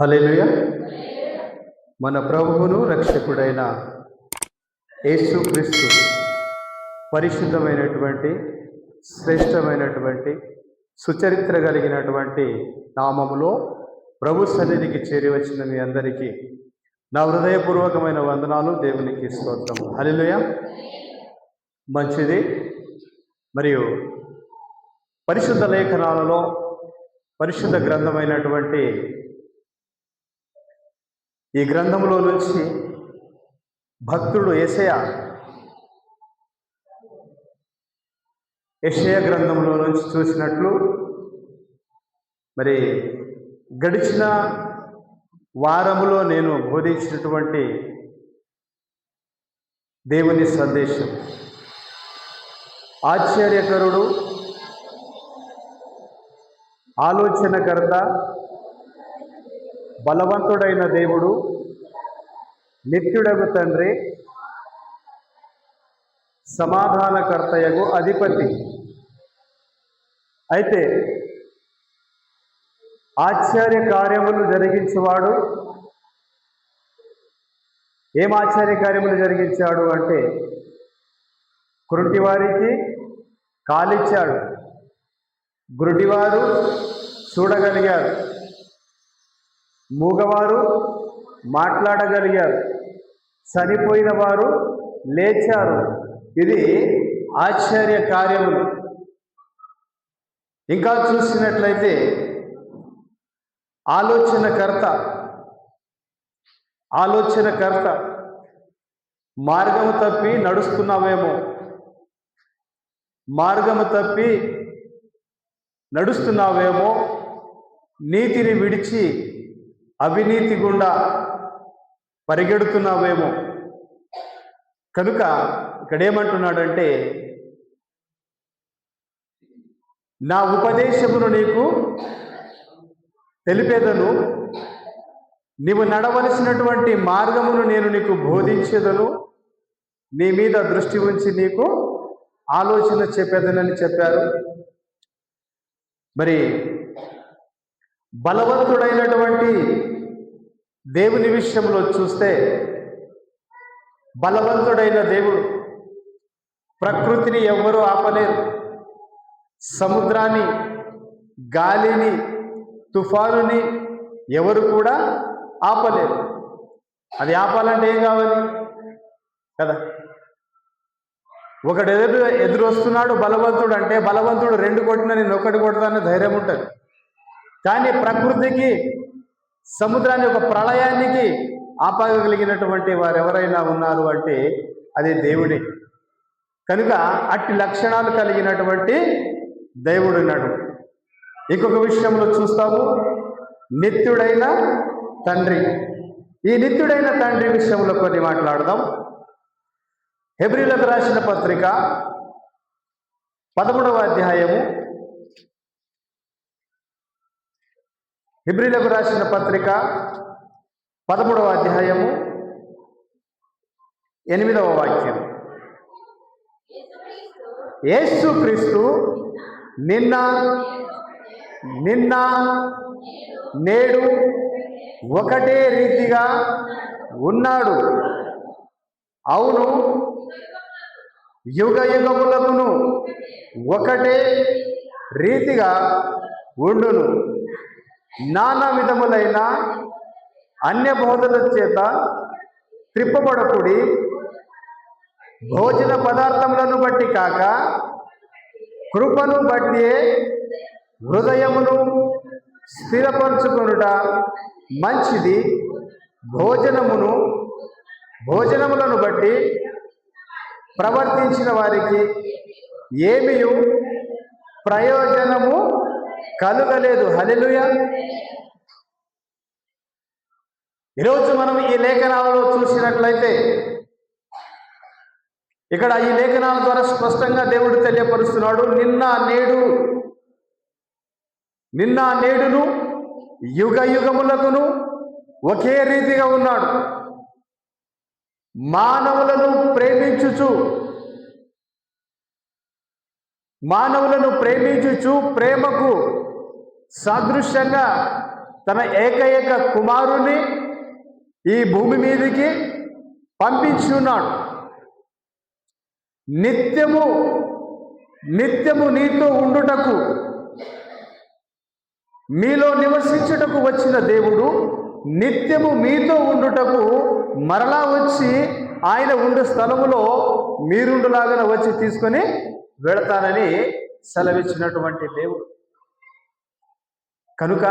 Hallelujah మన ప్రభువును రక్షకుడైన యేసుక్రీస్తు పరిశుద్ధమైనటువంటి శ్రేష్టమైనటువంటి సుచరిత్ర కలిగినటువంటి నామములో ప్రభు సన్నిధికి చేరి వచ్చిన మీ అందరికీ నా హృదయపూర్వకమైన వందనాలు దేవునికి స్తోత్రం. హలిలుయ మంచిది. మరియు పరిశుద్ధ లేఖనాలలో పరిశుద్ధ గ్రంథమైనటువంటి ఈ గ్రంథంలో నుంచి భక్తుడు ఏసయ యెషయా గ్రంథంలో నుంచి చూసినట్లు మరి గడిచిన వారములో నేను బోధించినటువంటి దేవుని సందేశం. ఆశ్చర్యకరుడు ఆలోచనకర్త బలవంతుడైన దేవుడు నిత్యుడగు తండ్రి సమాధానకర్తయగు అధిపతి. అయితే ఆశ్చర్య కార్యములు జరిగించేవాడు ఏం ఆశ్చర్య కార్యములు జరిగించాడు అంటే కృంటివారికి కాలిచ్చాడు. గురుడివారు చూడగలిగారు. మూగవారు మాట్లాడగలిగారు. చనిపోయిన వారు లేచారు. ఇది ఆశ్చర్య కార్యములు ఇంకా చూసినట్లయితే ఆలోచనకర్త ఆలోచనకర్త మార్గము తప్పి నడుస్తున్నావేమో. మార్గము తప్పి నడుస్తున్నావేమో. నీతిని విడిచి అవినీతి గుండా పరిగెడుతున్నావేమో. కనుక ఇక్కడ ఏమంటున్నాడంటే నా ఉపదేశమును నీకు తెలిపేదను నీవు నడవలసినటువంటి మార్గమును నేను నీకు బోధించేదను నీ మీద దృష్టి ఉంచి నీకు ఆలోచన చెప్పేదనని చెప్పారు. మరి బలవంతుడైనటువంటి దేవుని విషయంలో చూస్తే బలవంతుడైన దేవుడు ప్రకృతిని ఎవ్వరూ ఆపలేరు. సముద్రాన్ని గాలిని తుఫానుని ఎవరు కూడా ఆపలేరు. అది ఆపాలంటే ఏం కావాలి? కదా? ఒకడు ఎదురు ఎదురు వస్తున్నాడు బలవంతుడు అంటే బలవంతుడు రెండు కొట్టిన నేను ఒకటి కొడతానని ధైర్యం ఉంటుంది. కానీ ప్రకృతికి సముద్రాన్ని ఒక ప్రళయానికి ఆపగలిగినటువంటి వారు ఎవరైనా ఉన్నారు అంటే అది దేవుడే. కనుక అట్టి లక్షణాలు కలిగినటువంటి దేవుడు ఉన్నాడు. ఇంకొక విషయంలో చూస్తాము. నిత్యుడైన తండ్రి. ఈ నిత్యుడైన తండ్రి విషయంలో కొన్ని మాట్లాడదాం. హెబ్రిలకు రాసిన పత్రిక పదమూడవ అధ్యాయము హిబ్రిలకు రాసిన పత్రిక పదమూడవ అధ్యాయము ఎనిమిదవ వాక్యం. యేసుక్రీస్తు నిన్న నిన్న నేడు ఒకటే రీతిగా ఉన్నాడు. అవును యుగ యుగములకును ఒకటే రీతిగా ఉండును. నానా విధములైన అన్య బోధల చేత త్రిప్పబడకుడి భోజన పదార్థములను బట్టి కాక కృపను బట్టి హృదయమును స్థిరపరచుకొనుట మంచిది. భోజనమును భోజనములను బట్టి ప్రవర్తించిన వారికి ఏమీ ప్రయోజనము కలుగలేదు. హలెలుయ ఈరోజు మనం ఈ లేఖనాలలో చూసినట్లయితే ఇక్కడ ఈ లేఖనాల ద్వారా స్పష్టంగా దేవుడు తెలియపరుస్తున్నాడు నిన్న నేడు నిన్న నేడును యుగ యుగములకును ఒకే రీతిగా ఉన్నాడు. మానవులను ప్రేమించుచు మానవులను ప్రేమించుచు ప్రేమకు సాదృశ్యంగా తన ఏకైక కుమారుని ఈ భూమి మీదకి పంపించి ఉన్నాడు నిత్యము నిత్యము నీతో ఉండుటకు మీలో నివసించుటకు వచ్చిన దేవుడు నిత్యము మీతో ఉండుటకు మరలా వచ్చి ఆయన ఉండే స్థలములో మీరుండులాగా వచ్చి తీసుకొని వెళతానని సెలవిచ్చినటువంటి దేవుడు. కనుక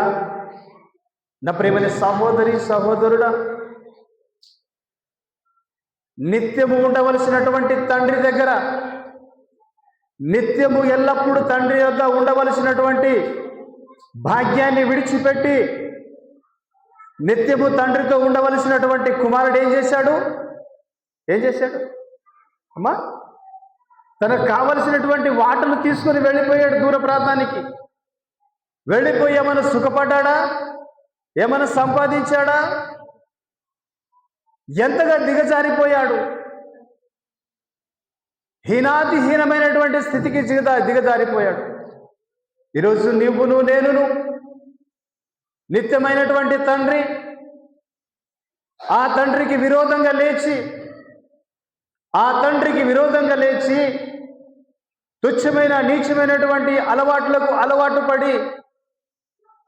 నా ప్రేమని సహోదరి సహోదరుడా నిత్యము ఉండవలసినటువంటి తండ్రి దగ్గర నిత్యము ఎల్లప్పుడూ తండ్రి యొద్ద ఉండవలసినటువంటి భాగ్యాన్ని విడిచిపెట్టి నిత్యము తండ్రితో ఉండవలసినటువంటి కుమారుడు ఏం చేశాడు? ఏం చేశాడు? అమ్మా తనకు కావలసినటువంటి వాటను తీసుకొని వెళ్ళిపోయాడు దూర ప్రాంతానికి. వెళ్ళిపోయి ఏమైనా సుఖపడ్డా ఏమైనా సంపాదించాడా? ఎంతగా దిగజారిపోయాడు? హీనాతిహీనమైనటువంటి స్థితికి దిగదా దిగజారిపోయాడు. ఈరోజు నువ్వును నేనును నిత్యమైనటువంటి తండ్రి ఆ తండ్రికి విరోధంగా లేచి ఆ తండ్రికి విరోధంగా లేచి తుచ్చమైన నీచమైనటువంటి అలవాట్లకు అలవాటు పడి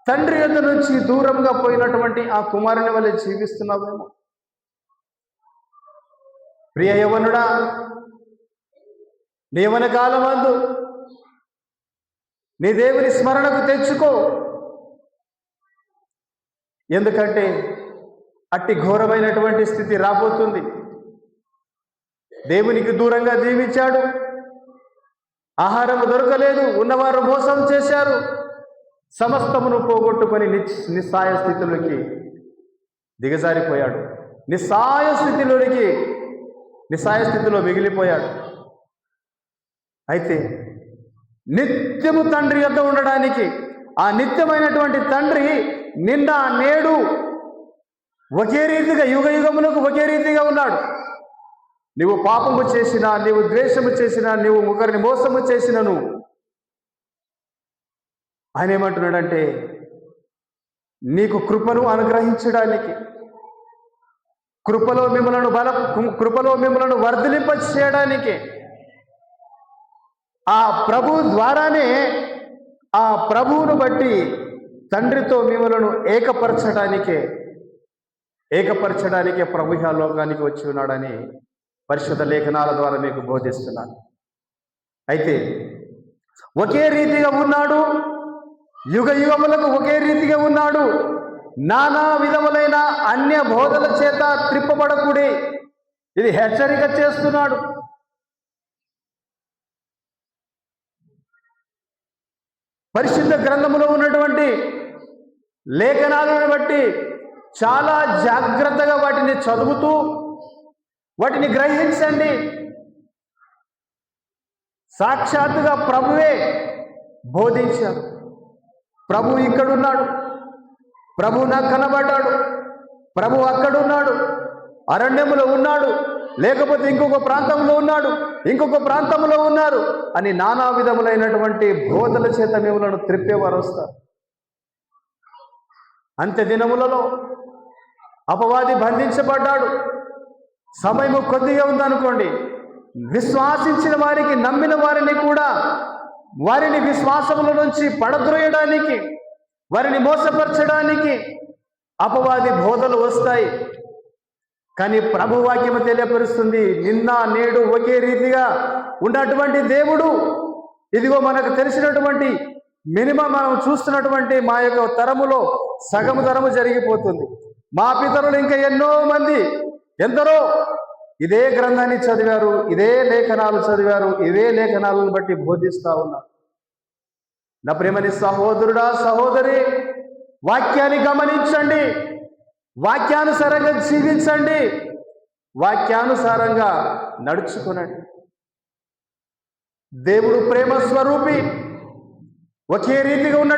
తండ్రి ఎందు నుంచి దూరంగా పోయినటువంటి ఆ కుమారుని వల్ల జీవిస్తున్నావేమో? ప్రియ యవనుడా నీ యవన కాలమందు నీ దేవుని స్మరణకు తెచ్చుకో. ఎందుకంటే అట్టి ఘోరమైనటువంటి స్థితి రాబోతుంది. దేవునికి దూరంగా జీవించాడు ఆహారం దొరకలేదు ఉన్నవారు మోసం చేశారు. సమస్తమును పోగొట్టుకొని నిస్ నిస్సాయ స్థితిలోకి దిగజారిపోయాడు. నిస్సాయ స్థితిలోనికి నిస్సాయ స్థితిలో మిగిలిపోయాడు. అయితే నిత్యము తండ్రి యొద్ద ఉండడానికి ఆ నిత్యమైనటువంటి తండ్రి నిన్న నేడు ఒకే రీతిగా యుగ యుగములకు ఒకే రీతిగా ఉన్నాడు. నీవు పాపము చేసినా నీవు ద్వేషము చేసినా నీవు ఒకరిని మోసము చేసినను. ఆయన ఏమంటున్నాడంటే నీకు కృపను అనుగ్రహించడానికి కృపలో మిమ్మలను బల కృపలో మిమ్మలను వర్ధలింప చేయడానికి ఆ ప్రభు ద్వారానే ఆ ప్రభువును బట్టి తండ్రితో మిమ్మలను ఏకపరచడానికే ఏకపరచడానికే ప్రభు లోకానికి వచ్చి ఉన్నాడని పరిశుద్ధ లేఖనాల ద్వారా మీకు బోధిస్తున్నాను. అయితే ఒకే రీతిగా ఉన్నాడు యుగ యుగములకు ఒకే రీతిగా ఉన్నాడు నానా విధములైన అన్య బోధల చేత త్రిప్పబడకుడి ఇది హెచ్చరిక చేస్తున్నాడు. పరిశుద్ధ గ్రంథములో ఉన్నటువంటి లేఖనాలను బట్టి చాలా జాగ్రత్తగా వాటిని చదువుతూ వాటిని గ్రహించండి. సాక్షాత్తుగా ప్రభువే బోధించారు ప్రభు ఇక్కడున్నాడు. ప్రభు నాకు కనబడ్డాడు. ప్రభు అక్కడున్నాడు. అరణ్యములో ఉన్నాడు. లేకపోతే ఇంకొక ప్రాంతంలో ఉన్నాడు. ఇంకొక ప్రాంతంలో ఉన్నారు అని నానా విధములైనటువంటి బోధల చేత మిమ్మలను త్రిప్పేవారు వస్తారు. అంత్య దినములలో అపవాది బంధించబడ్డాడు. సమయము కొద్దిగా ఉందనుకోండి. విశ్వాసించిన వారికి నమ్మిన వారిని కూడా వారిని విశ్వాసముల నుంచి పడద్రోయడానికి వారిని మోసపరచడానికి అపవాది బోధలు వస్తాయి. కానీ ప్రభువాక్యము తెలియపరుస్తుంది నిన్న నేడు ఒకే రీతిగా ఉన్నటువంటి దేవుడు. ఇదిగో మనకు తెలిసినటువంటి మినిమం మనం చూస్తున్నటువంటి మా యొక్క తరములో సగము తరము జరిగిపోతుంది. మా పితరులు ఇంకా ఎన్నో మంది ఎందరో ఇదే గ్రంథాన్ని చదివారు ఇదే లేఖనాలు చదివారు ఇదే లేఖనాలను బట్టి బోధిస్తా ఉన్నారు. నా ప్రేమని సహోదరుడా సహోదరి వాక్యాన్ని గమనించండి. వాక్యానుసారంగా జీవించండి. వాక్యానుసారంగా నడుచుకునండి. దేవుడు ప్రేమ స్వరూపి ఒకే రీతిగా ఉన్న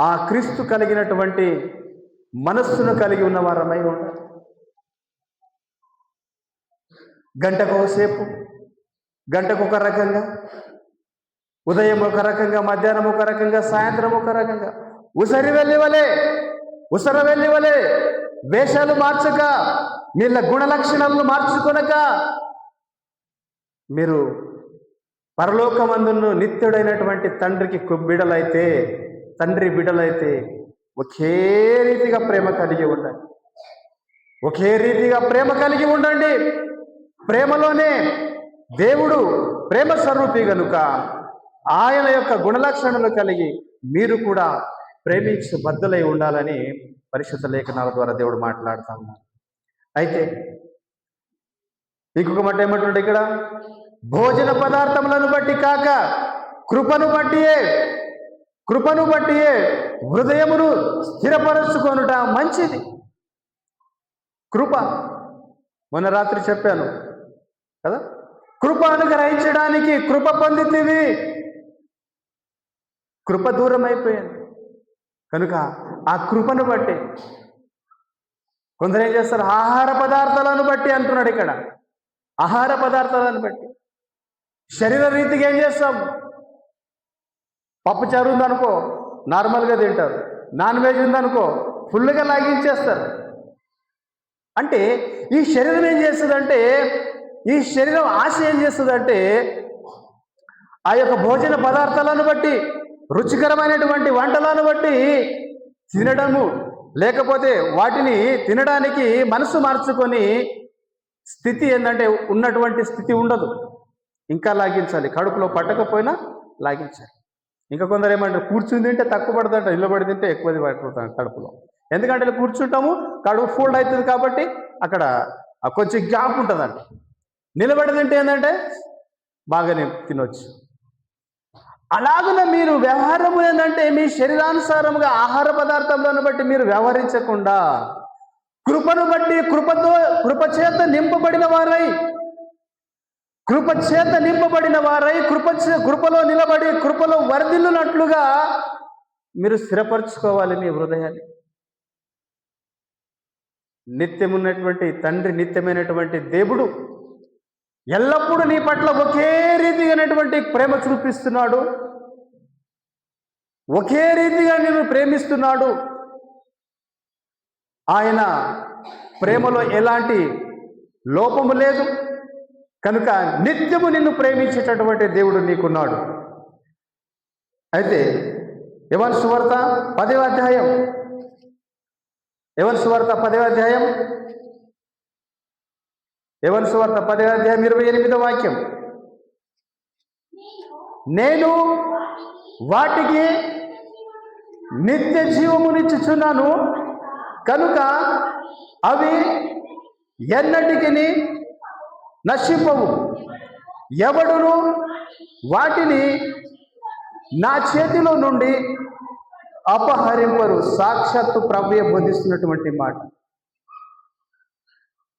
ఆ క్రీస్తు కలిగినటువంటి మనస్సును కలిగి ఉన్న వారమై ఉండాలి గంటకు సేపు గంటకు ఒక రకంగా ఉదయం ఒక రకంగా మధ్యాహ్నం ఒక రకంగా సాయంత్రం ఒక రకంగా. ఉసరి వెళ్ళివలే ఉసర వెళ్ళివలే వేషాలు మార్చక వీళ్ళ గుణ లక్షణాలను మార్చుకొనక మీరు పరలోకమందును నిత్యుడైనటువంటి తండ్రికి బిడలైతే తండ్రి బిడలైతే ఒకే రీతిగా ప్రేమ కలిగి ఉండండి. ఒకే రీతిగా ప్రేమ కలిగి ఉండండి. ప్రేమలోనే దేవుడు ప్రేమ స్వరూపి గనుక ఆయన యొక్క గుణలక్షణాలు కలిగి మీరు కూడా ప్రేమించి బద్దులై ఉండాలని పరిశుద్ధ లేఖనాల ద్వారా దేవుడు మాట్లాడుతా ఉన్నారు అయితే ఇంకొక మాట ఏమంటుండే ఇక్కడ? భోజన పదార్థములను బట్టి కాక కృపను బట్టియే కృపను బట్టియే హృదయమును స్థిరపరచుకొనుట మంచిది. కృప. మొన్న రాత్రి చెప్పాను కదా? కృప అనుగ్రహించడానికి కృప పొందితివి. కృప దూరం అయిపోయింది కనుక ఆ కృపను బట్టి కొందరు ఏం చేస్తారు? ఆహార పదార్థాలను బట్టి అంటున్నాడు ఇక్కడ. ఆహార పదార్థాలను బట్టి. శరీర రీతిగా ఏం చేస్తాం? పప్పు ఉందనుకో నార్మల్గా తింటారు. నాన్ వెజ్ ఉందనుకో ఫుల్గా లాగించేస్తారు. అంటే ఈ శరీరం ఏం చేస్తుందంటే ఈ శరీరం ఆశ ఏం చేస్తుందంటే ఆ యొక్క భోజన పదార్థాలను బట్టి రుచికరమైనటువంటి వంటలను బట్టి తినడము లేకపోతే వాటిని తినడానికి మనసు మార్చుకొని స్థితి ఏంటంటే ఉన్నటువంటి స్థితి ఉండదు. ఇంకా లాగించాలి. కడుపులో పట్టకపోయినా లాగించాలి. ఇంకా కొందరు ఏమంటారు కూర్చుని తింటే తక్కువ పడుతుంట నిలబడి తింటే ఎక్కువది పడిపోతాం కడుపులో. ఎందుకంటే ఇలా కూర్చుంటాము కడుపు ఫోల్డ్ అవుతుంది కాబట్టి అక్కడ కొంచెం గ్యాప్ ఉంటుందంట. నిలబడి తింటే ఏంటంటే బాగానే తినొచ్చు. అలాగనే మీరు వ్యవహారము ఏంటంటే మీ శరీరానుసారముగా ఆహార పదార్థములను బట్టి మీరు వ్యవహరించకుండా కృపను బట్టి కృపతో కృపచేత నింపబడిన వారై కృపచేత నింపబడిన వారై కృప కృపలో నిలబడి కృపలో వరదిల్లునట్లుగా మీరు స్థిరపరచుకోవాలి మీ హృదయాన్ని. నిత్యమున్నటువంటి తండ్రి నిత్యమైనటువంటి దేవుడు ఎల్లప్పుడూ నీ పట్ల ఒకే రీతిగానటువంటి ప్రేమ చూపిస్తున్నాడు. ఒకే రీతిగా నేను ప్రేమిస్తున్నాడు. ఆయన ప్రేమలో ఎలాంటి లోపము లేదు. కనుక నిత్యము నిన్ను ప్రేమించేటటువంటి దేవుడు నీకున్నాడు. అయితే ఎవరి సువార్త పదవ అధ్యాయం. ఎవరి సువార్త పదవ అధ్యాయం. ఎవరి సువార్త పదవ అధ్యాయం ఇరవై ఎనిమిదో వాక్యం. నేను వాటికి నిత్య జీవమునిచ్చుచున్నాను కనుక అవి ఎన్నటికి నశింపవు. ఎవడును? వాటిని నా చేతిలో నుండి అపహరింపరు. సాక్షాత్తు ప్రభు బోధిస్తున్నటువంటి మాట.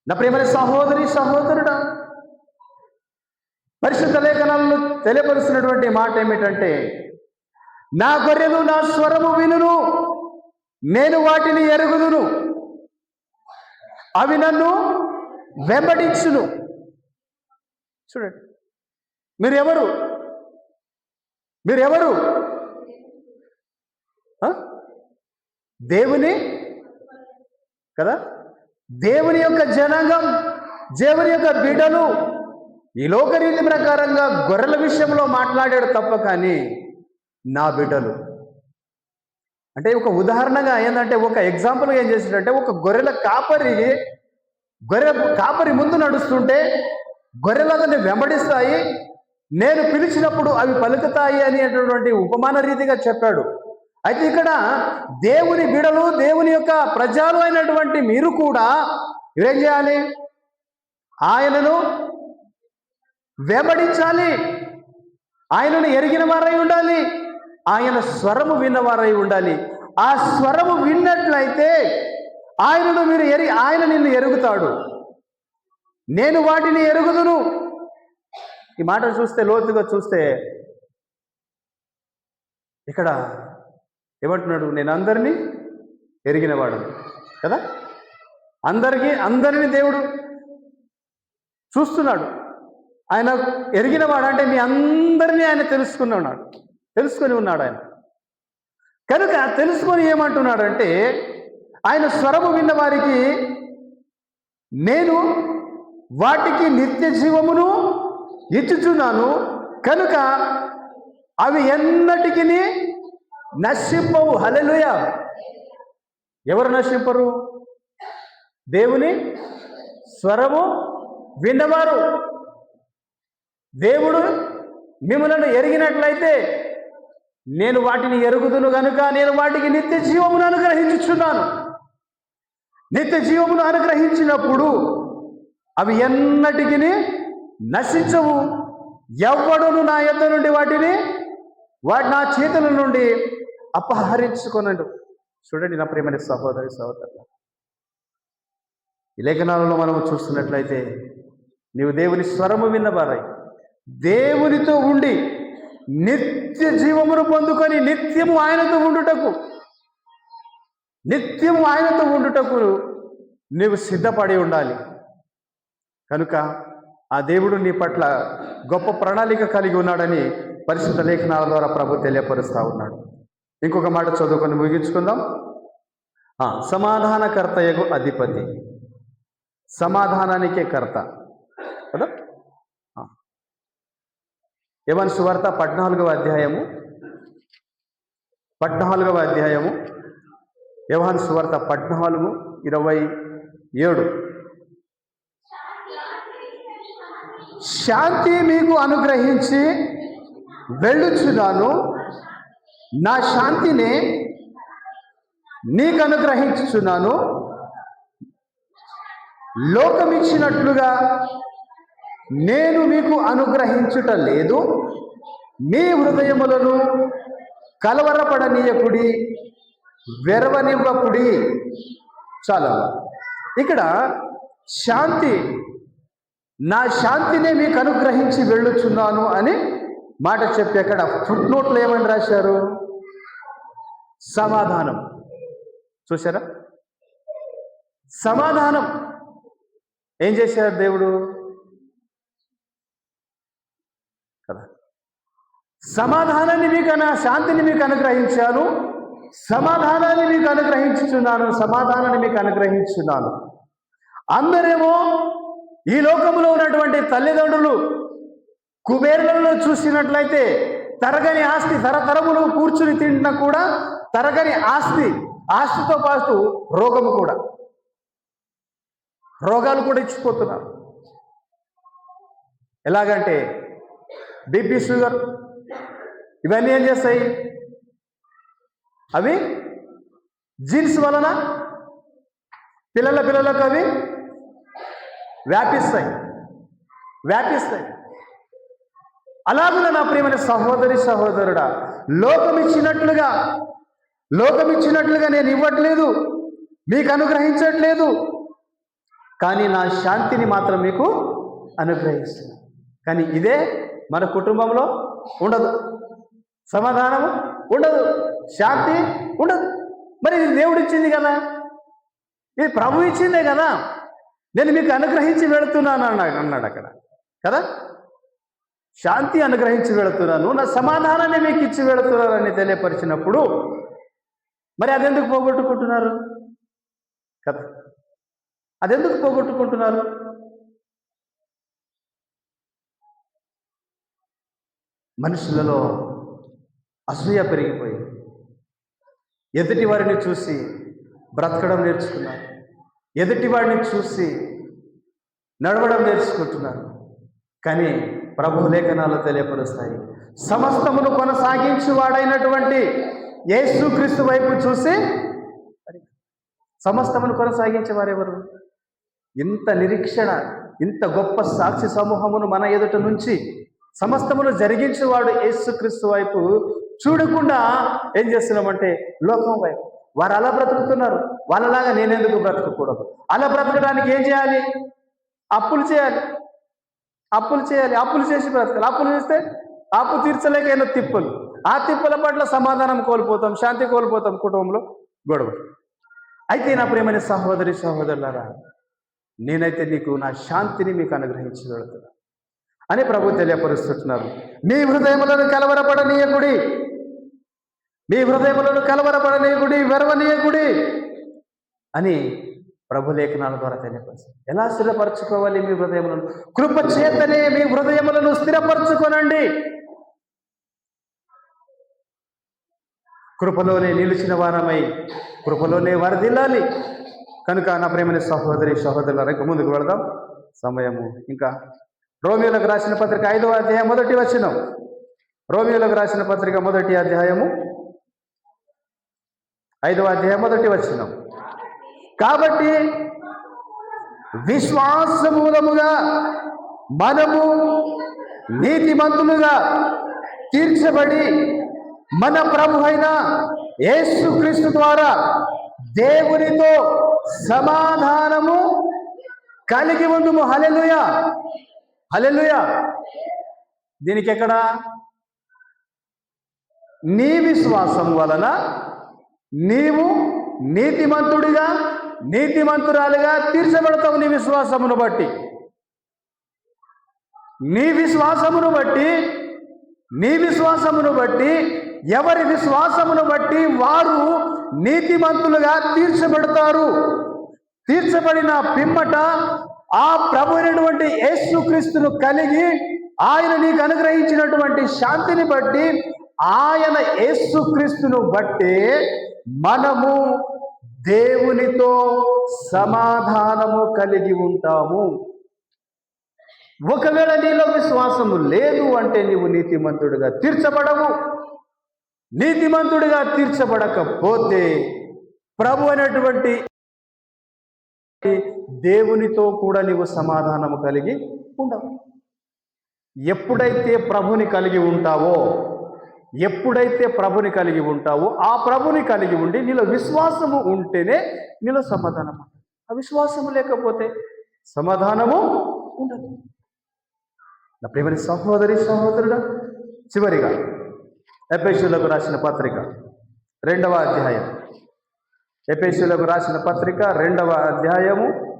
నా ప్రేమ సహోదరి సహోదరుడా పరిశుద్ధ లేఖనాలను తెలియపరుస్తున్నటువంటి మాట ఏమిటంటే నా గొర్రెలు నా స్వరము వినును. నేను వాటిని ఎరుగుదును. అవి నన్ను వెంబడించును. చూడండి. మీరు ఎవరు మీరు ఎవరు దేవుని? కదా? దేవుని యొక్క జనాంగం దేవుని యొక్క బిడ్డలు ఈ లోకరీతి ప్రకారంగా గొర్రెల విషయంలో మాట్లాడాడు తప్ప కానీ నా బిడ్డలు. అంటే ఒక ఉదాహరణగా ఏంటంటే ఒక ఎగ్జాంపుల్గా ఏం చేసిందంటే ఒక గొర్రెల కాపరి గొర్రె కాపరి ముందు నడుస్తుంటే గొర్రెలు వెంబడిస్తాయి. నేను పిలిచినప్పుడు అవి పలుకుతాయి అనేటటువంటి ఉపమాన రీతిగా చెప్పాడు. అయితే ఇక్కడ దేవుని బిడలు దేవుని యొక్క ప్రజలు అయినటువంటి మీరు కూడా ఏం చేయాలి? ఆయనను వెంబడించాలి. ఆయనను ఎరిగిన వారై ఉండాలి. ఆయన స్వరము విన్నవారై ఉండాలి. ఆ స్వరము విన్నట్లయితే ఆయనను మీరు ఎరి ఆయన నిన్ను ఎరుగుతాడు. నేను వాటిని ఎరుగుదును. ఈ మాట చూస్తే లోతుగా చూస్తే ఇక్కడ ఏమంటున్నాడు? నేను అందరినీ ఎరిగినవాడు కదా? అందరికీ అందరినీ దేవుడు చూస్తున్నాడు. ఆయన ఎరిగినవాడు అంటే మీ అందరినీ ఆయన తెలుసుకుని ఉన్నాడు. తెలుసుకొని ఉన్నాడు ఆయన. కనుక తెలుసుకొని ఏమంటున్నాడంటే ఆయన స్వరము విన్న వారికి నేను వాటికి నిత్య జీవమును ఇచ్చుచున్నాను. కనుక అవి ఎన్నటికి నశింపవు. హలలుయ ఎవరు నశింపరు? దేవుని స్వరము విన్నవారు. దేవుడు మిమ్మలను ఎరిగినట్లయితే నేను వాటిని ఎరుగుదును గనుక నేను వాటికి నిత్య జీవమును అనుగ్రహించుచున్నాను. నిత్య జీవమును అనుగ్రహించినప్పుడు అవి ఎన్నటికి నశించవు. ఎవడును నా యొద్ద నుండి వాటిని వాటి నా చేతుల నుండి అపహరించుకొనడు. చూడండి నా ప్రేమని సహోదరి సహోదరులు ఈ లేఖనాలలో మనం చూస్తున్నట్లయితే నీవు దేవుని స్వరము విన్నవారై దేవునితో ఉండి నిత్య జీవమును పొందుకొని నిత్యము ఆయనతో ఉండుటకు నిత్యము ఆయనతో ఉండుటకు నీవు సిద్ధపడి ఉండాలి. కనుక ఆ దేవుడు నీ పట్ల గొప్ప ప్రణాళిక కలిగి ఉన్నాడని పరిశుద్ధ లేఖనాల ద్వారా ప్రభు తెలియపరుస్తూ ఉన్నాడు. ఇంకొక మాట చదువుకొని ముగించుకుందాం. ఆ, సమాధానకర్తయగు అధిపతి. సమాధానానికే కర్త. కదా? యవన్ సువార్త పద్నాలుగవ అధ్యాయము? పద్నాలుగవ అధ్యాయము. యవన్ సువార్త పద్నాలుగు ఇరవై ఏడు. శాంతి మీకు అనుగ్రహించి వెళ్ళుచున్నాను. నా శాంతిని నీకు అనుగ్రహించుచున్నాను. లోకమిచ్చినట్లుగా నేను మీకు అనుగ్రహించుట లేదు. మీ హృదయములను కలవరపడనీయకుడి వెరవనివ్వకుడి. చాలా. ఇక్కడ శాంతి నా శాంతినే మీకు అనుగ్రహించి వెళ్ళుచున్నాను అని మాట చెప్పి అక్కడ ఫుట్ నోట్లో ఏమని రాశారు? సమాధానం. చూసారా సమాధానం. ఏం చేశారు దేవుడు? కదా. సమాధానాన్ని మీకు నా శాంతిని మీకు అనుగ్రహించాను. సమాధానాన్ని మీకు అనుగ్రహించుచున్నాను. సమాధానాన్ని మీకు అనుగ్రహించున్నాను. అందరేమో ఈ లోకంలో ఉన్నటువంటి తల్లిదండ్రులు కుబేరులలో చూసినట్లయితే తరగని ఆస్తి తరతరములు కూర్చుని తింటున్నా కూడా తరగని ఆస్తి ఆస్తితో పాటు రోగము కూడా. రోగాలు కూడా ఇచ్చిపోతున్నారు. ఎలాగంటే బీపీ షుగర్ ఇవన్నీ ఏం చేస్తాయి? అవి జీన్స్ వలన పిల్లల పిల్లలకు అవి వ్యాపిస్తాయి. వ్యాపిస్తాయి. అలాగే నా ప్రియమైన సహోదరి సహోదరుడా లోకం ఇచ్చినట్లుగా లోకం ఇచ్చినట్లుగా నేను ఇవ్వట్లేదు మీకు అనుగ్రహించట్లేదు కానీ నా శాంతిని మాత్రం మీకు అనుగ్రహిస్తున్నాను కానీ ఇదే మన కుటుంబంలో ఉండదు. సమాధానము ఉండదు. శాంతి ఉండదు. మరి ఇది దేవుడు ఇచ్చింది కదా? ఇది ప్రభు ఇచ్చిందే కదా? నేను మీకు అనుగ్రహించి వెళుతున్నాను అన్నాడు అన్నాడు అక్కడ. కదా? శాంతి అనుగ్రహించి వెళుతున్నాను నా సమాధానాన్ని మీకు ఇచ్చి వెళుతున్నానని తెలియపరిచినప్పుడు మరి అదెందుకు పోగొట్టుకుంటున్నారు? కదా అదెందుకు పోగొట్టుకుంటున్నారు? మనుషులలో అసూయ పెరిగిపోయింది. ఎదుటి వారిని చూసి బ్రతకడం నేర్చుకున్నారు. ఎదుటివాడిని చూసి నడవడం నేర్చుకుంటున్నారు. కానీ ప్రభు లేఖనాలు తెలియపరుస్తాయి. సమస్తమును కొనసాగించి వాడైనటువంటి యేసుక్రీస్తు వైపు చూసి సమస్తమును కొనసాగించే వారెవరు? ఇంత నిరీక్షణ ఇంత గొప్ప సాక్షి సమూహమును మన ఎదుట నుంచి సమస్తమును జరిగించేవాడు యేసుక్రీస్తు వైపు చూడకుండా ఏం చేస్తున్నామంటే లోకం వైపు వారు అలా బ్రతుకుతున్నారు. వాళ్ళలాగా నేనెందుకు బ్రతకకూడదు? అలా బ్రతకడానికి ఏం చేయాలి? అప్పులు చేయాలి. అప్పులు చేయాలి. అప్పులు చేసి బ్రతకాలి. అప్పులు చేస్తే అప్పు తీర్చలేక ఎన్నో తిప్పులు. ఆ తిప్పుల పట్ల సమాధానం కోల్పోతాం శాంతి కోల్పోతాం కుటుంబంలో గొడవ అయితే నా ప్రేమని సహోదరి సహోదరులారా నేనైతే నీకు నా శాంతిని మీకు అనుగ్రహించి వెళుతున్నా. అని ప్రభు తెలియపరుస్తున్నారు. మీ హృదయములను కలవరపడనీయకుడి మీ హృదయములను కలవరపడనీయకుడి వెరవనీయకుడి అని ప్రభు లేఖనాల ద్వారా తెలియపరుస్తారు ఎలా స్థిరపరచుకోవాలి మీ హృదయములను? కృప చేతనే మీ హృదయములను స్థిరపరచుకోనండి. కృపలోనే నిలిచిన వారమై కృపలోనే వరదిల్లాలి. కనుక నా ప్రేమని సహోదరి సహోదరుల ముందుకు వెళదాం. సమయము ఇంకా రోమియోలకు రాసిన పత్రిక ఐదవ అధ్యాయం మొదటి వచనం. రోమియోలకు రాసిన పత్రిక మొదటి అధ్యాయము ఐదవ అధ్యాయం మొదటి వచనం. కాబట్టి విశ్వాసమూలముగా మనము నీతిమంతులుగా తీర్చబడి మన ప్రభు అయిన యేసుక్రీస్తు ద్వారా దేవునితో సమాధానము కలిగి ఉందుము హలెలుయ హలెలుయ దీనికి ఎక్కడ నీ విశ్వాసం వలన నీవు నీతిమంతుడిగా నీతిమంతురాలుగా తీర్చబడతావు నీ విశ్వాసమును బట్టి. నీ విశ్వాసమును బట్టి నీ విశ్వాసమును బట్టి ఎవరి విశ్వాసమును బట్టి వారు నీతిమంతులుగా తీర్చబడతారు. తీర్చబడిన పిమ్మట ఆ ప్రభునటువంటి యేసుక్రీస్తును కలిగి ఆయన నీకు అనుగ్రహించినటువంటి శాంతిని బట్టి ఆయన యేసుక్రీస్తును బట్టి మనము దేవునితో సమాధానము కలిగి ఉంటాము. ఒకవేళ నీలో విశ్వాసము లేదు అంటే నీవు నీతిమంతుడిగా తీర్చబడవు. నీతిమంతుడిగా తీర్చబడకపోతే ప్రభు అనేటువంటి దేవునితో కూడా నీవు సమాధానము కలిగి ఉండవు. ఎప్పుడైతే ప్రభుని కలిగి ఉంటావో ఎప్పుడైతే ప్రభుని కలిగి ఉంటావో ఆ ప్రభుని కలిగి ఉండి నీలో విశ్వాసము ఉంటేనే నీలో సమాధానం ఆ విశ్వాసము లేకపోతే సమాధానము ఉండదు. నా ప్రేమని సహోదరి సహోదరుడా చివరిగా ఎపేషులకు రాసిన పత్రిక రెండవ అధ్యాయం. ఎపేషులకు రాసిన పత్రిక రెండవ అధ్యాయము.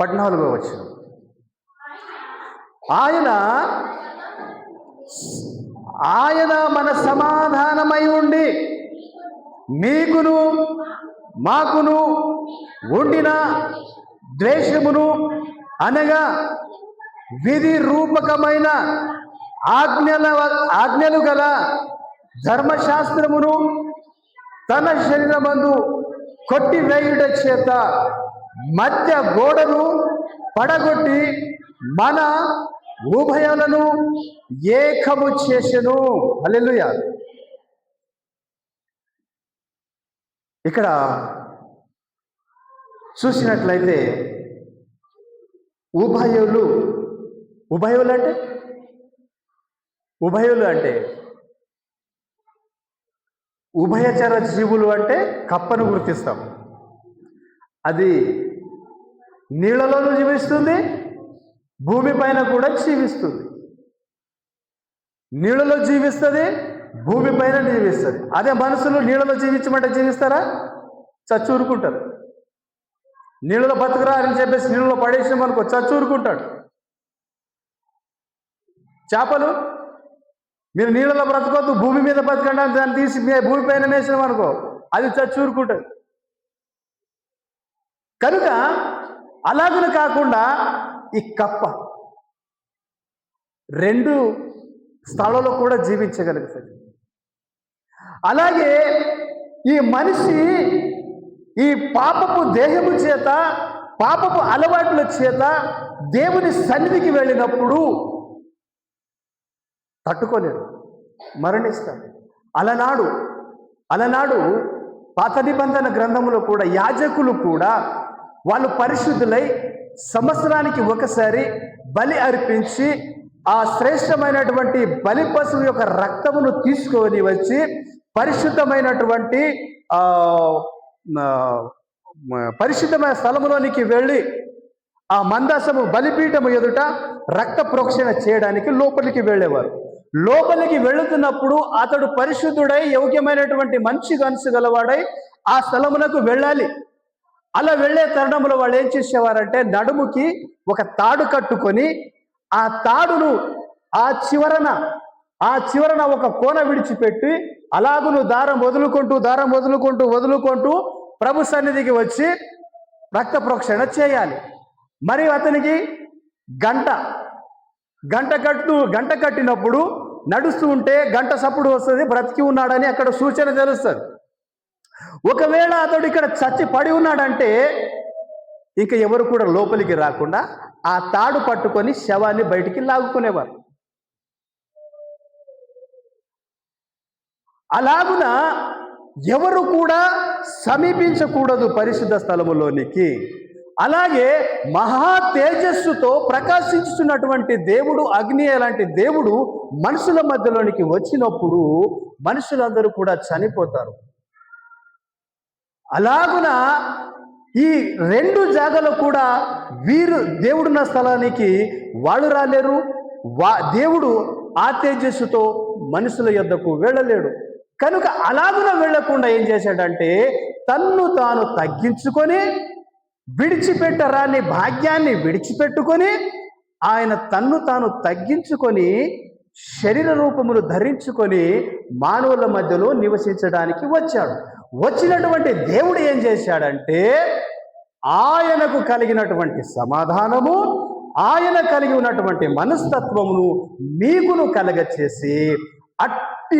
పద్నాలుగో వచ్చినాం ఆయన ఆయన మన సమాధానమై ఉండి మీకును మాకును ఉండిన ద్వేషమును అనగా విధి రూపకమైన ఆజ్ఞల ఆజ్ఞలు గల ధర్మశాస్త్రమును తన శరీరమందు కొట్టివేయుట చేత మధ్య గోడను పడగొట్టి మన ఉభయాలను ఏకము చేసెను. హల్లెలూయా. ఇక్కడ చూసినట్లయితే ఉభయులు ఉభయులు అంటే? ఉభయులు అంటే? ఉభయచర జీవులు అంటే కప్పను గుర్తిస్తాం. అది నీళ్ళలోనూ జీవిస్తుంది భూమిపైన కూడా జీవిస్తుంది. నీళ్ళలో జీవిస్తుంది భూమిపైన జీవిస్తుంది. అదే మనుషులు నీళ్ళలో జీవించమంటే జీవిస్తారా? చచ్చూరుకుంటారు. నీళ్ళలో బతకరా అని చెప్పేసి నీళ్ళలో పడేసినాం అనుకో చచ్చూరుకుంటాడు. చేపలు మీరు నీళ్ళలో బ్రతకొద్దు భూమి మీద బతకండి అని దాన్ని తీసి మీ భూమి పైన వేసినాం అనుకో అది చచ్చూరుకుంటుంది. కనుక అలాగని కాకుండా ఈ కప్ప. రెండు స్థలంలో కూడా జీవించగలుగుతుంది అలాగే ఈ మనిషి ఈ పాపపు దేహము చేత పాపపు అలవాట్ల చేత దేవుని సన్నిధికి వెళ్ళినప్పుడు తట్టుకోలేడు మరణిస్తాడు. అలనాడు అలనాడు పాత నిబంధన గ్రంథంలో కూడా యాజకులు కూడా వాళ్ళు పరిశుద్ధులై సంవత్సరానికి ఒకసారి బలి అర్పించి ఆ శ్రేష్టమైనటువంటి బలి పశువు యొక్క రక్తమును తీసుకొని వచ్చి పరిశుద్ధమైనటువంటి పరిశుద్ధమైన స్థలములోనికి వెళ్ళి ఆ మందాసము బలిపీఠము ఎదుట రక్త ప్రోక్షణ చేయడానికి లోపలికి వెళ్ళేవారు. లోపలికి వెళుతున్నప్పుడు అతడు పరిశుద్ధుడై యోగ్యమైనటువంటి మంచి కనసు గలవాడై ఆ స్థలమునకు వెళ్ళాలి. అలా వెళ్ళే తరుణంలో వాళ్ళు ఏం చేసేవారంటే నడుముకి ఒక తాడు కట్టుకొని ఆ తాడును ఆ చివరన ఆ చివరన ఒక కోన విడిచిపెట్టి అలాగును దారం వదులుకుంటూ దారం వదులుకుంటూ వదులుకుంటూ ప్రభు సన్నిధికి వచ్చి రక్త ప్రోక్షణ చేయాలి. మరి అతనికి గంట గంట కట్టు గంట కట్టినప్పుడు నడుస్తూ ఉంటే గంట సప్పుడు వస్తుంది బ్రతికి ఉన్నాడని అక్కడ సూచన తెలుస్తుంది. ఒకవేళ అతడు ఇక్కడ చచ్చి పడి ఉన్నాడంటే ఇంకా ఎవరు కూడా లోపలికి రాకుండా ఆ తాడు పట్టుకొని శవాన్ని బయటికి లాగుకునేవారు. అలాగున ఎవరు కూడా సమీపించకూడదు పరిశుద్ధ స్థలములోనికి. అలాగే మహా తేజస్సుతో ప్రకాశించుతున్నటువంటి దేవుడు అగ్ని అలాంటి దేవుడు మనుషుల మధ్యలోనికి వచ్చినప్పుడు మనుషులందరూ కూడా చనిపోతారు. అలాగున ఈ రెండు జాగలు కూడా వీరు దేవుడున్న స్థలానికి వాళ్ళు రాలేరు. వా దేవుడు ఆ తేజస్సుతో మనుషుల యొద్దకు వెళ్ళలేడు. కనుక అలాగున వెళ్ళకుండా ఏం చేశాడంటే తన్ను తాను తగ్గించుకొని విడిచిపెట్టరాని భాగ్యాన్ని విడిచిపెట్టుకొని ఆయన తన్ను తాను తగ్గించుకొని శరీర రూపమును ధరించుకొని మానవుల మధ్యలో నివసించడానికి వచ్చాడు. వచ్చినటువంటి దేవుడు ఏం చేశాడంటే ఆయనకు కలిగినటువంటి సమాధానము ఆయన కలిగి ఉన్నటువంటి మనస్తత్వమును మీకును కలగచేసి అట్టి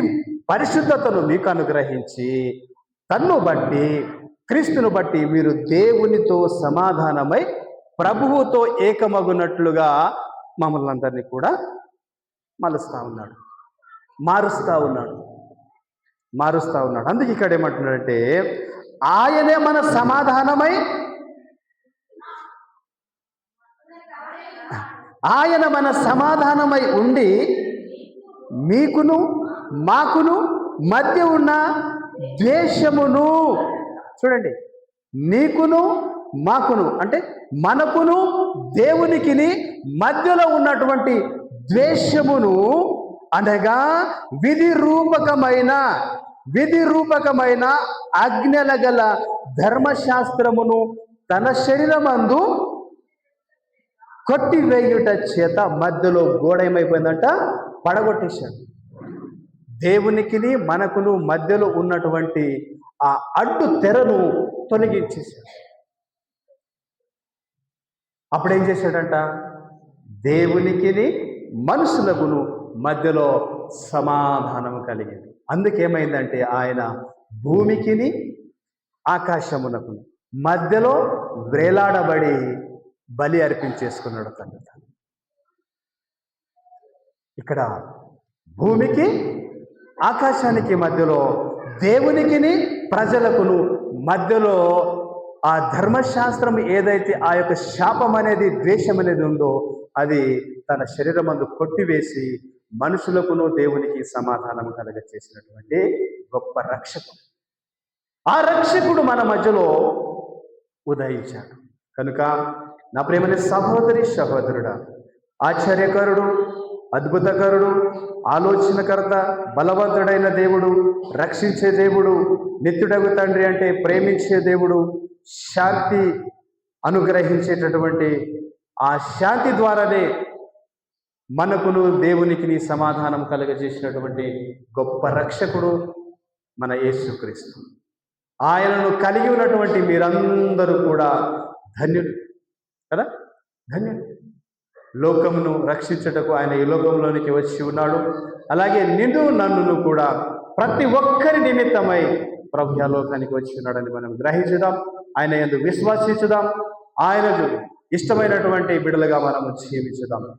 పరిశుద్ధతను మీకు అనుగ్రహించి తన్ను బట్టి క్రీస్తును బట్టి మీరు దేవునితో సమాధానమై ప్రభువుతో ఏకమగునట్లుగా మమ్మల్ని అందరినీ కూడా మలుస్తా ఉన్నాడు మారుస్తా ఉన్నాడు. మారుస్తా ఉన్నాడు. అందుకే ఇక్కడ ఏమంటున్నాడంటే ఆయనే మన సమాధానమై ఆయన మన సమాధానమై ఉండి మీకును మాకును మధ్య ఉన్న ద్వేషమును చూడండి నీకును మాకును అంటే మనకును దేవునికిని మధ్యలో ఉన్నటువంటి ద్వేషమును అనగా విధి రూపకమైన విధి రూపకమైన ఆజ్ఞల గల ధర్మశాస్త్రమును తన శరీరమందు కొట్టివేయుట చేత మధ్యలో గోడేమైపోయిందంట పడగొట్టేశాడు. దేవునికిని మనకును మధ్యలో ఉన్నటువంటి ఆ అడ్డు తెరను తొలగించేశాడు. అప్పుడు ఏం చేశాడంట? దేవునికిని మనుషులకును మధ్యలో సమాధానం కలిగింది. అందుకేమైందంటే ఆయన భూమికిని ఆకాశమునకు మధ్యలో వ్రేలాడబడి బలి అర్పించేసుకున్నాడు తను ఇక్కడ భూమికి ఆకాశానికి మధ్యలో దేవునికిని ప్రజలకును మధ్యలో ఆ ధర్మశాస్త్రం ఏదైతే ఆ యొక్క శాపం అనేది ద్వేషం అనేది ఉందో అది తన శరీరమందు కొట్టివేసి మనుషులకును దేవునికి సమాధానం కలగ చేసినటువంటి గొప్ప రక్షకుడు. ఆ రక్షకుడు మన మధ్యలో ఉదయించాడు. కనుక నా ప్రేమని సహోదరి సహోదరుడా ఆశ్చర్యకరుడు అద్భుతకరుడు ఆలోచనకర్త బలవంతుడైన దేవుడు రక్షించే దేవుడు నిత్యుడగు తండ్రి అంటే ప్రేమించే దేవుడు శాంతి అనుగ్రహించేటటువంటి ఆ శాంతి ద్వారానే మనకును దేవునికిని సమాధానం కలుగజేసినటువంటి గొప్ప రక్షకుడు మన యేసుక్రీస్తు. ఆయనను కలిగి ఉన్నటువంటి మీరందరూ కూడా ధన్యుడు కదా? ధన్యుడు లోకమును రక్షించుటకు ఆయన ఈ లోకంలోనికి వచ్చి ఉన్నాడు. అలాగే నిన్ను నన్నును కూడా ప్రతి ఒక్కరి నిమిత్తమై ప్రభు లోకానికి వచ్చి ఉన్నాడని మనం గ్రహించుదాం. ఆయన ఎందు విశ్వాసించుదాం. ఆయనకు ఇష్టమైనటువంటి బిడలుగా మనం జీవించుదాం.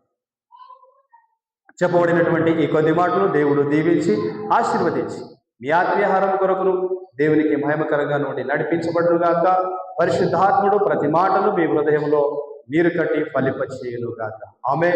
చెప్పబడినటువంటి ఈ కొద్ది మాటలు దేవుడు దీవించి ఆశీర్వదించి మీ ఆత్మీయహారం కొరకును దేవునికి మహిమకరంగా నుండి నడిపించబడుగాక పరిశుద్ధాత్ముడు ప్రతి మాటను మీ హృదయంలో నీరు కట్టి ఫలింపచేయును ఆమె